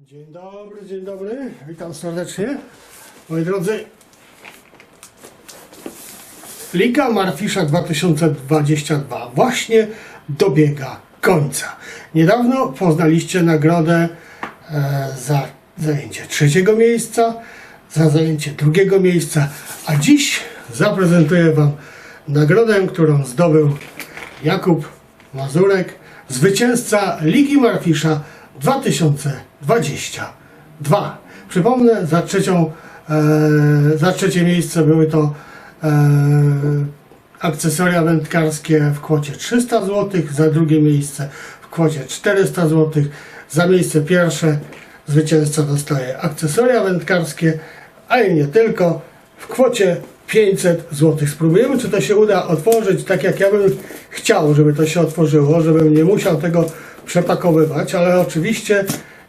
Dzień dobry, dzień dobry. Witam serdecznie. Moi drodzy, Liga Marfisza 2022 właśnie dobiega końca. Niedawno poznaliście nagrodę e, za zajęcie trzeciego miejsca, za zajęcie drugiego miejsca, a dziś zaprezentuję Wam nagrodę, którą zdobył Jakub Mazurek, zwycięzca Ligi Marfisza 2022. Przypomnę, za, trzecią, e, za trzecie miejsce były to e, akcesoria wędkarskie w kwocie 300 zł, za drugie miejsce w kwocie 400 zł, za miejsce pierwsze zwycięzca dostaje akcesoria wędkarskie, a i nie tylko, w kwocie 500 zł. Spróbujemy, czy to się uda otworzyć tak, jak ja bym chciał, żeby to się otworzyło, żebym nie musiał tego przepakowywać, ale oczywiście,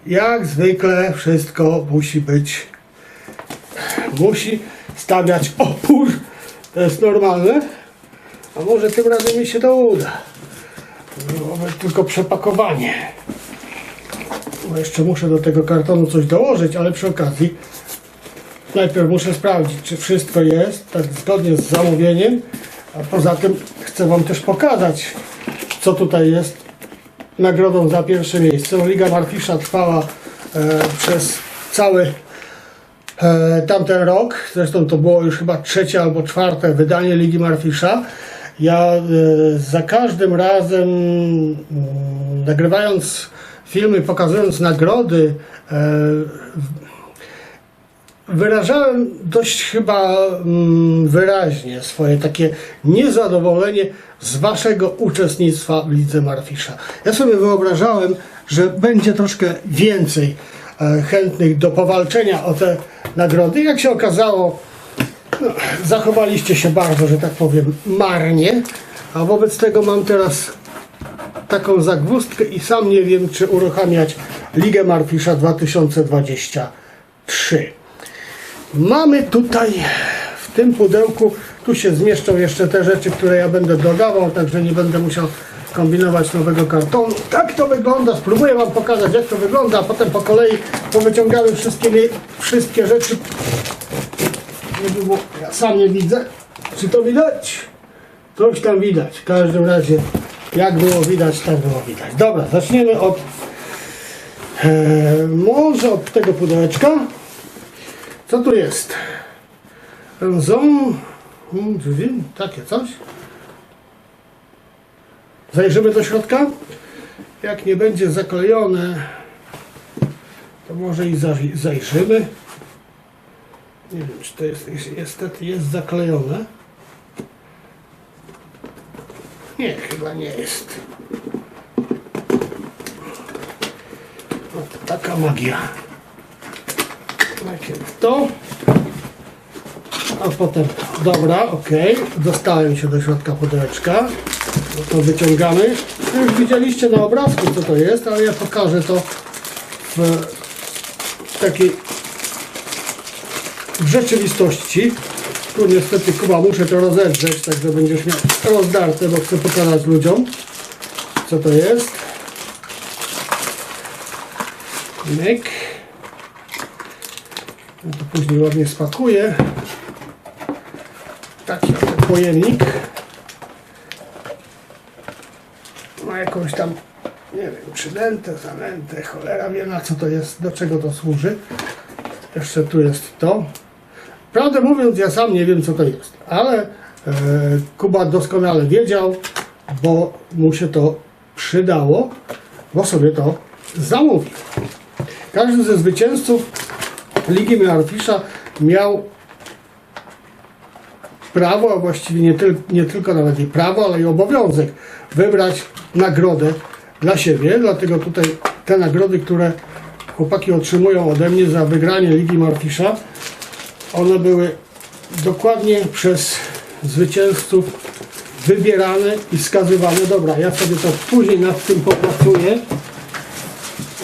jak zwykle, wszystko musi być, musi stawiać opór. To jest normalne. A może tym razem mi się to uda. Byłoby tylko przepakowanie. Bo jeszcze muszę do tego kartonu coś dołożyć, ale przy okazji najpierw muszę sprawdzić, czy wszystko jest tak zgodnie z zamówieniem, a poza tym chcę Wam też pokazać, co tutaj jest nagrodą za pierwsze miejsce. Bo Liga Marfisza trwała e, przez cały e, tamten rok. Zresztą to było już chyba trzecie albo czwarte wydanie Ligi Marfisza. Ja e, za każdym razem mm, nagrywając filmy, pokazując nagrody, e, wyrażałem dość chyba mm, wyraźnie swoje takie niezadowolenie z waszego uczestnictwa w Lidze Marfisza. Ja sobie wyobrażałem, że będzie troszkę więcej e, chętnych do powalczenia o te nagrody. Jak się okazało, no, zachowaliście się bardzo, że tak powiem, marnie, a wobec tego mam teraz taką zagwózdkę i sam nie wiem, czy uruchamiać Ligę Marfisza 2023. Mamy tutaj w tym pudełku, tu się zmieszczą jeszcze te rzeczy, które ja będę dodawał, także nie będę musiał kombinować nowego kartonu. Tak to wygląda, spróbuję Wam pokazać jak to wygląda, a potem po kolei powyciągamy wszystkie, wszystkie rzeczy. Żeby było- Ja sam nie widzę, czy to widać? Coś tam widać, w każdym razie jak było widać, tak było widać. Dobra, zaczniemy od e, może od tego pudełeczka. Co tu jest? Są drzwi, takie coś. Zajrzymy do środka. Jak nie będzie zaklejone, to może i zaj- zajrzymy. Nie wiem, czy to jest, niestety jest zaklejone. Nie, chyba nie jest. No, taka magia. Najpierw to, a potem. Dobra, ok. Dostałem się do środka pudełeczka. No to wyciągamy. Już widzieliście na obrazku, co to jest, ale ja pokażę to w takiej w rzeczywistości. Tu niestety Kuba muszę to rozedrzeć, także będziesz miał rozdarte, bo chcę pokazać ludziom, co to jest. Myk. To później ładnie spakuję. Taki pojemnik. Ma jakąś tam, nie wiem, przydętę, zanętę, cholera wie na co to jest, do czego to służy. Jeszcze tu jest to. Prawdę mówiąc, ja sam nie wiem co to jest, ale e, Kuba doskonale wiedział, bo mu się to przydało, bo sobie to zamówił. Każdy ze zwycięzców Ligi Marfisza miał prawo, a właściwie nie, tyl, nie tylko nawet i prawo, ale i obowiązek wybrać nagrodę dla siebie. Dlatego tutaj te nagrody, które chłopaki otrzymują ode mnie za wygranie Ligi Marfisza, one były dokładnie przez zwycięzców wybierane i wskazywane. Dobra, ja sobie to później nad tym popracuję.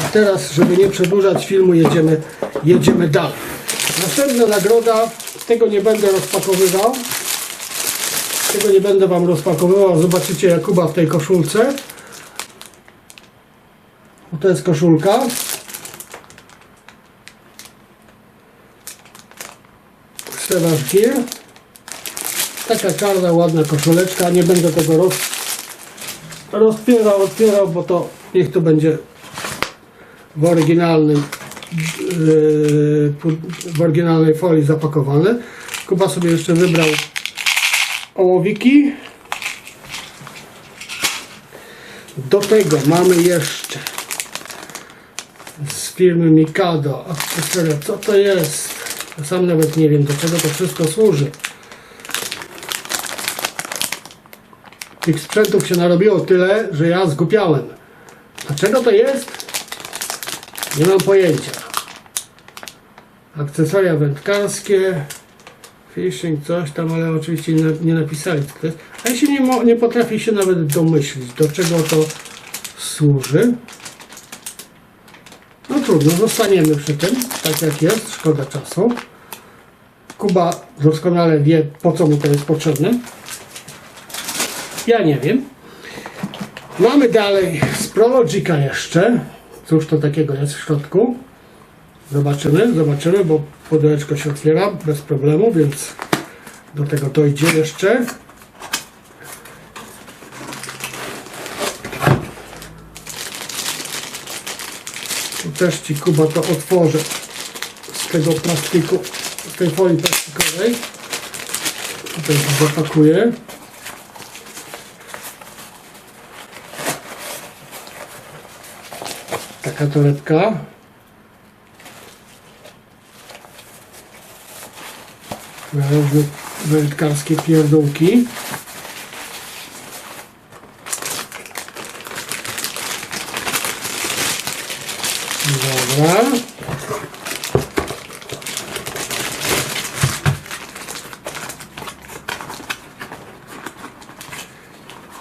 A teraz, żeby nie przedłużać filmu, jedziemy, jedziemy dalej. Następna nagroda, tego nie będę rozpakowywał. Tego nie będę Wam rozpakowywał. Zobaczycie Jakuba w tej koszulce. To jest koszulka. Teraz Taka czarna, ładna koszuleczka. Nie będę tego roz... rozpierał, otwierał, bo to niech to będzie w oryginalnym w oryginalnej folii zapakowane. Kuba sobie jeszcze wybrał ołowiki. Do tego mamy jeszcze z firmy Mikado akcesoria. Co to jest? Sam nawet nie wiem do czego to wszystko służy. Tych sprzętów się narobiło tyle, że ja zgupiałem. Dlaczego to jest? Nie mam pojęcia. Akcesoria wędkarskie, fishing, coś tam, ale oczywiście nie, nie napisali co to jest. A się nie, nie potrafię się nawet domyślić, do czego to służy. No trudno, zostaniemy przy tym, tak jak jest, szkoda czasu. Kuba doskonale wie, po co mu to jest potrzebne. Ja nie wiem. Mamy dalej z Prologica jeszcze. Cóż to takiego jest w środku? Zobaczymy, zobaczymy, bo pudełeczko się otwiera bez problemu, więc do tego dojdzie jeszcze. Tu też Ci Kuba to otworzę z tego plastiku, z tej folii plastikowej. Tutaj zapakuję. Taka torebka. Wędkarskie pierdółki. Dobra.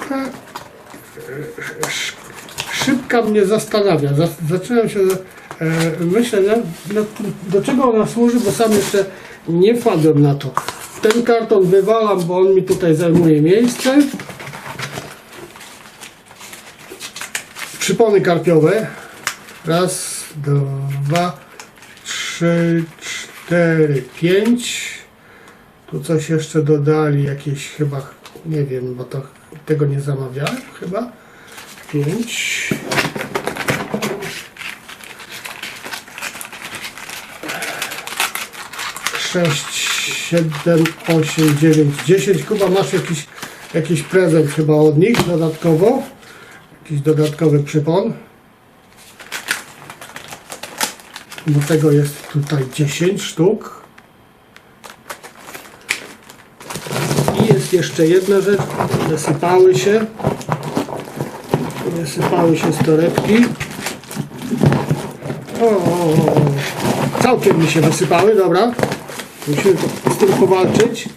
Ta, e, sz- Szybka mnie zastanawia. Zas- Zaczynam się, myślę, na, na, do czego ona służy, bo sam jeszcze nie wpadłem na to. Ten karton wywalam, bo on mi tutaj zajmuje miejsce. Przypony karpiowe. Raz, dwa, trzy, cztery, pięć. Tu coś jeszcze dodali, jakieś chyba, nie wiem, bo to tego nie zamawiałem chyba. Pięć. Sześć, siedem, osiem, dziewięć, dziesięć. Kuba, masz jakiś, jakiś prezent chyba od nich dodatkowo? Jakiś dodatkowy przypon? Do tego jest tutaj 10 sztuk. I jest jeszcze jedna rzecz. Wysypały się. Wysypały się z torebki. O, o, o. Całkiem mi się wysypały, dobra. Musimy z tym powalczyć.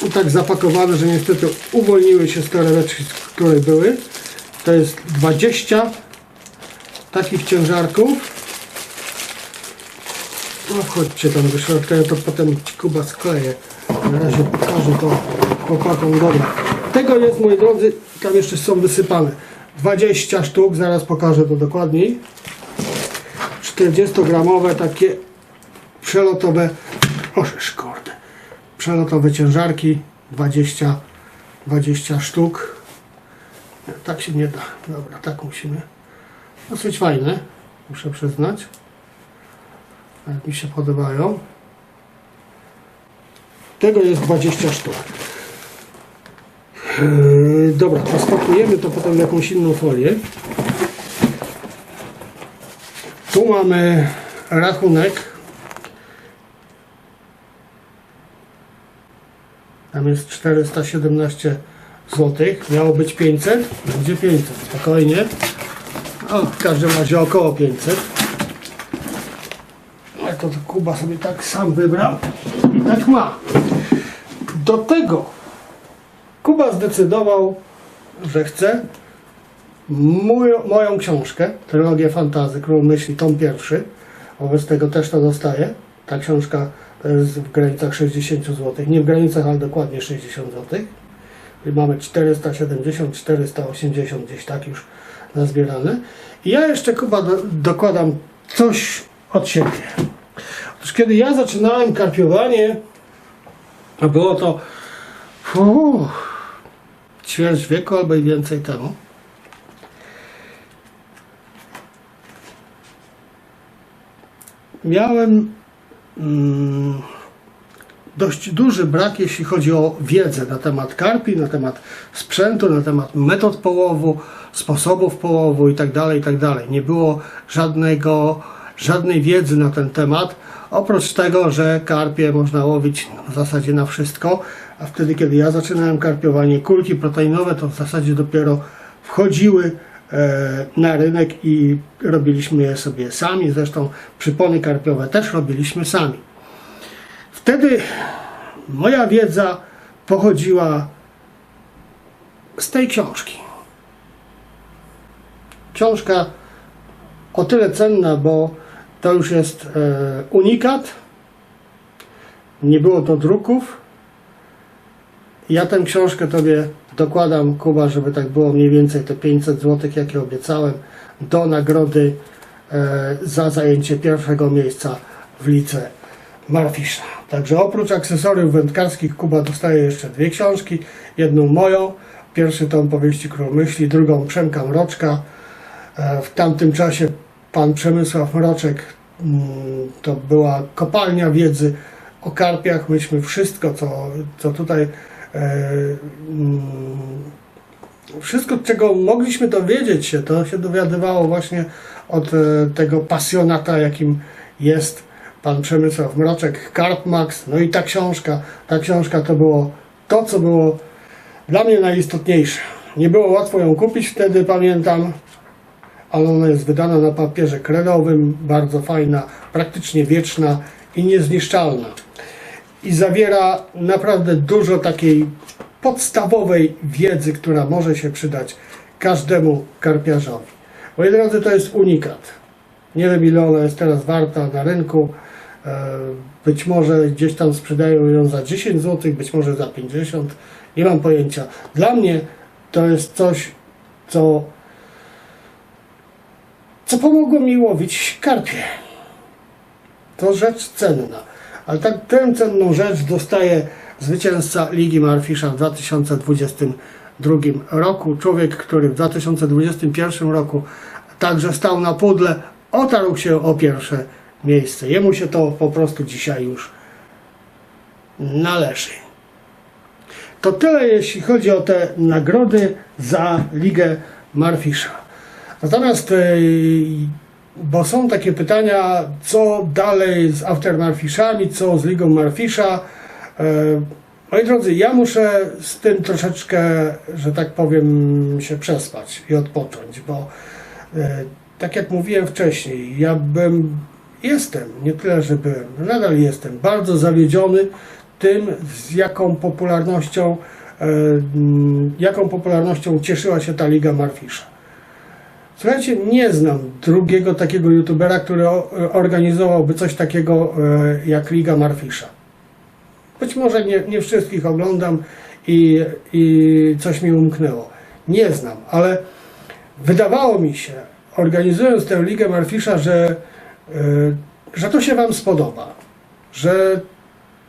Tu tak zapakowane, że niestety uwolniły się z torebeczki, które były. To jest 20 takich ciężarków. No chodźcie tam do środka, ja to potem Kuba skleję. Na razie pokażę to chłopakom. Dobra. Tego jest, moi drodzy, tam jeszcze są wysypane. 20 sztuk, zaraz pokażę to dokładniej. 40-gramowe takie przelotowe, ożeż kurde, przelotowe ciężarki, 20, 20 sztuk. Nie, Tak się nie da. Dobra, tak musimy. Dosyć fajne, muszę przyznać. Jak mi się podobają. Tego jest 20 sztuk. Yy, dobra, to spakujemy to potem w jakąś inną folię. Tu mamy rachunek. Tam jest 417 zł. Miało być 500. Będzie 500. Spokojnie. O, w każdym razie około 500. Ale to Kuba sobie tak sam wybrał i tak ma. Do tego Kuba zdecydował, że chce moją, książkę, trylogię fantazy, Król Myśli, tom pierwszy. Wobec tego też to dostaję. Ta książka w granicach 60 zł. Nie w granicach, ale dokładnie 60 zł. Mamy 470, 480 gdzieś tak już nazbierane. I ja jeszcze Kuba do, dokładam coś od siebie. Otóż kiedy ja zaczynałem karpiowanie, A było to fu, ćwierć wieku albo i więcej temu. Miałem dość duży brak, jeśli chodzi o wiedzę na temat karpi, na temat sprzętu, na temat metod połowu, sposobów połowu itd. itd. Nie było żadnego, żadnej wiedzy na ten temat, oprócz tego, że karpie można łowić w zasadzie na wszystko, a wtedy, kiedy ja zaczynałem karpiowanie, kulki proteinowe to w zasadzie dopiero wchodziły na rynek i robiliśmy je sobie sami, zresztą przypony karpiowe też robiliśmy sami. Wtedy moja wiedza pochodziła z tej książki. Książka o tyle cenna, bo to już jest e, unikat. Nie było to druków. Ja tę książkę Tobie dokładam, Kuba, żeby tak było mniej więcej te 500 zł, jakie obiecałem, do nagrody e, za zajęcie pierwszego miejsca w lice Marfisza. Także oprócz akcesoriów wędkarskich Kuba dostaje jeszcze dwie książki. Jedną moją, pierwszy tom powieści Król Myśli, drugą Przemka Mroczka. E, W tamtym czasie pan Przemysław Mroczek mm, to była kopalnia wiedzy o karpiach. Myśmy wszystko, co, co tutaj wszystko, czego mogliśmy dowiedzieć się, to się dowiadywało właśnie od e, tego pasjonata, jakim jest pan Przemysław Mroczek, Karp Max, no i ta książka. Ta książka to było to, co było dla mnie najistotniejsze. Nie było łatwo ją kupić wtedy, pamiętam, ale ona jest wydana na papierze kredowym, bardzo fajna, praktycznie wieczna i niezniszczalna. I zawiera naprawdę dużo takiej podstawowej wiedzy, która może się przydać każdemu karpiarzowi. Moi drodzy, to jest unikat. Nie wiem ile ona jest teraz warta na rynku. E, Być może gdzieś tam sprzedają ją za 10 zł, być może za 50. Nie mam pojęcia. Dla mnie to jest coś, co, co pomogło mi łowić karpie. To rzecz cenna. Ale tak, tę cenną rzecz dostaje zwycięzca Ligi Marfisza w 2022 roku. Człowiek, który w 2021 roku także stał na pudle, otarł się o pierwsze miejsce. Jemu się to po prostu dzisiaj już należy. To tyle, jeśli chodzi o te nagrody za Ligę Marfisza. Natomiast, yy, bo są takie pytania, co dalej z Aftermarfishami, co z Ligą Marfisza. Yy, Moi drodzy, ja muszę z tym troszeczkę, że tak powiem, się przespać i odpocząć, bo e, tak jak mówiłem wcześniej, ja bym, jestem, nie tyle, że byłem, nadal jestem bardzo zawiedziony tym, z jaką popularnością, e, jaką popularnością cieszyła się ta Liga Marfisza. Słuchajcie, nie znam drugiego takiego youtubera, który o- organizowałby coś takiego e, jak Liga Marfisza. Być może nie, nie wszystkich oglądam i, i coś mi umknęło. Nie znam, ale wydawało mi się, organizując tę Ligę Marfisza, że, y, że to się Wam spodoba, że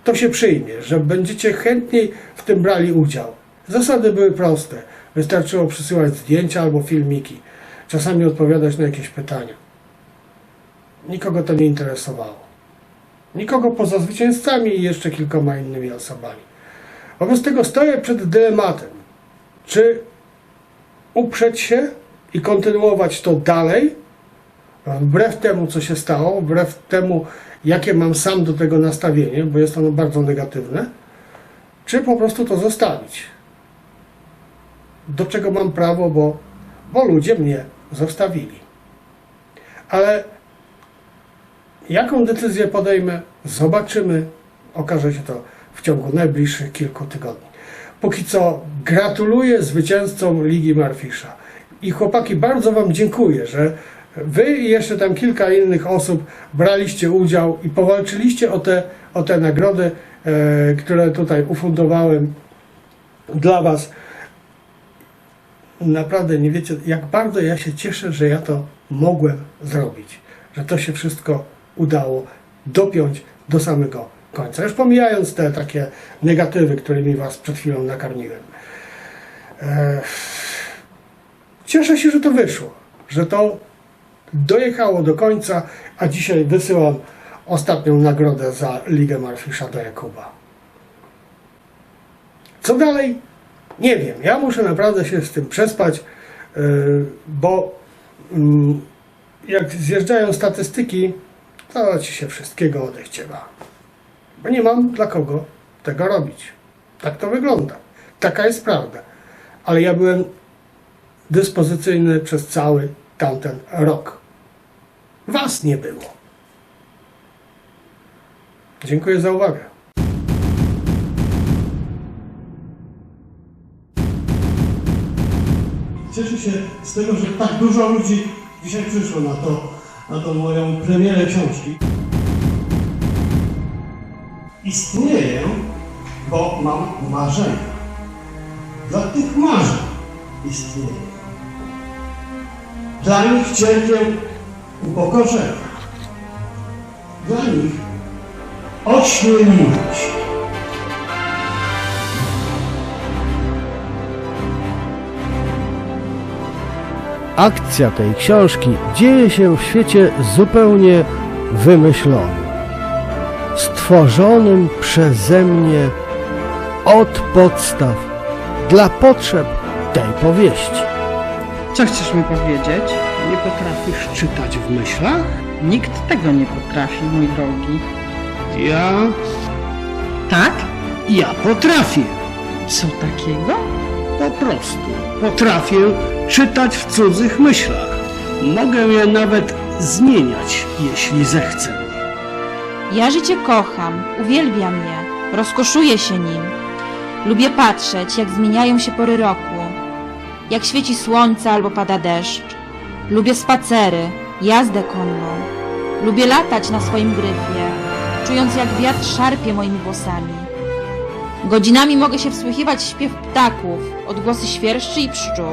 to się przyjmie, że będziecie chętniej w tym brali udział. Zasady były proste. Wystarczyło przysyłać zdjęcia albo filmiki, czasami odpowiadać na jakieś pytania. Nikogo to nie interesowało. Nikogo poza zwycięzcami i jeszcze kilkoma innymi osobami. Wobec tego stoję przed dylematem, czy uprzeć się i kontynuować to dalej, wbrew temu, co się stało, wbrew temu, jakie mam sam do tego nastawienie, bo jest ono bardzo negatywne, czy po prostu to zostawić. Do czego mam prawo, bo, bo ludzie mnie zostawili. Ale Jaką decyzję podejmę, zobaczymy. Okaże się to w ciągu najbliższych kilku tygodni. Póki co gratuluję zwycięzcom Ligi Marfisza. I chłopaki, bardzo Wam dziękuję, że Wy i jeszcze tam kilka innych osób braliście udział i powalczyliście o te, o te nagrody, e, które tutaj ufundowałem dla Was. Naprawdę nie wiecie, jak bardzo ja się cieszę, że ja to mogłem zrobić, że to się wszystko udało dopiąć do samego końca. Już pomijając te takie negatywy, którymi Was przed chwilą nakarmiłem. Cieszę się, że to wyszło, że to dojechało do końca, a dzisiaj wysyłam ostatnią nagrodę za Ligę Marfisza do Jakuba. Co dalej? Nie wiem. Ja muszę naprawdę się z tym przespać, yy, bo mm, jak zjeżdżają statystyki, to ci się wszystkiego odechciewa. Bo nie mam dla kogo tego robić. Tak to wygląda. Taka jest prawda. Ale ja byłem dyspozycyjny przez cały tamten rok. Was nie było. Dziękuję za uwagę. Cieszę się z tego, że tak dużo ludzi dzisiaj przyszło na, to, na tą moją premierę książki. Istnieję, bo mam marzenia. Dla tych marzeń istnieję. Dla nich cierpię upokorzenia. Dla nich ośmieliłem się. Akcja tej książki dzieje się w świecie zupełnie wymyślonym, stworzonym przeze mnie od podstaw dla potrzeb tej powieści. Co chcesz mi powiedzieć? Nie potrafisz czytać w myślach? Nikt tego nie potrafi, mój drogi. Ja, Tak? ja potrafię. Co takiego? Po prostu potrafię czytać w cudzych myślach. Mogę je nawet zmieniać, jeśli zechcę. Ja życie kocham, uwielbiam je, rozkoszuję się nim. Lubię patrzeć, jak zmieniają się pory roku, jak świeci słońce albo pada deszcz. Lubię spacery, jazdę konną. Lubię latać na swoim gryfie, czując jak wiatr szarpie moimi włosami. Godzinami mogę się wsłuchiwać w śpiew ptaków, odgłosy świerszczy i pszczół.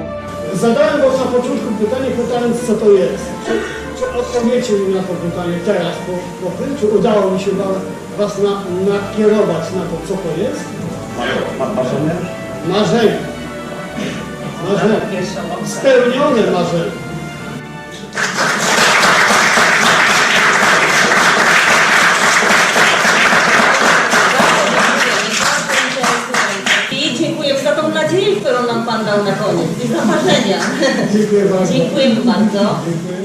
Zadałem was na początku pytanie, pytając co to jest. Czy, czy odpowiecie mi na to pytanie teraz, bo, bo czy udało mi się wam, was na, nakierować na to, co to jest? Marzenie. Marzenie. Marzenie. Spełnione marzenie. I za marzenia. Dziękuję bardzo. Dziękujemy bardzo. Dziękuję.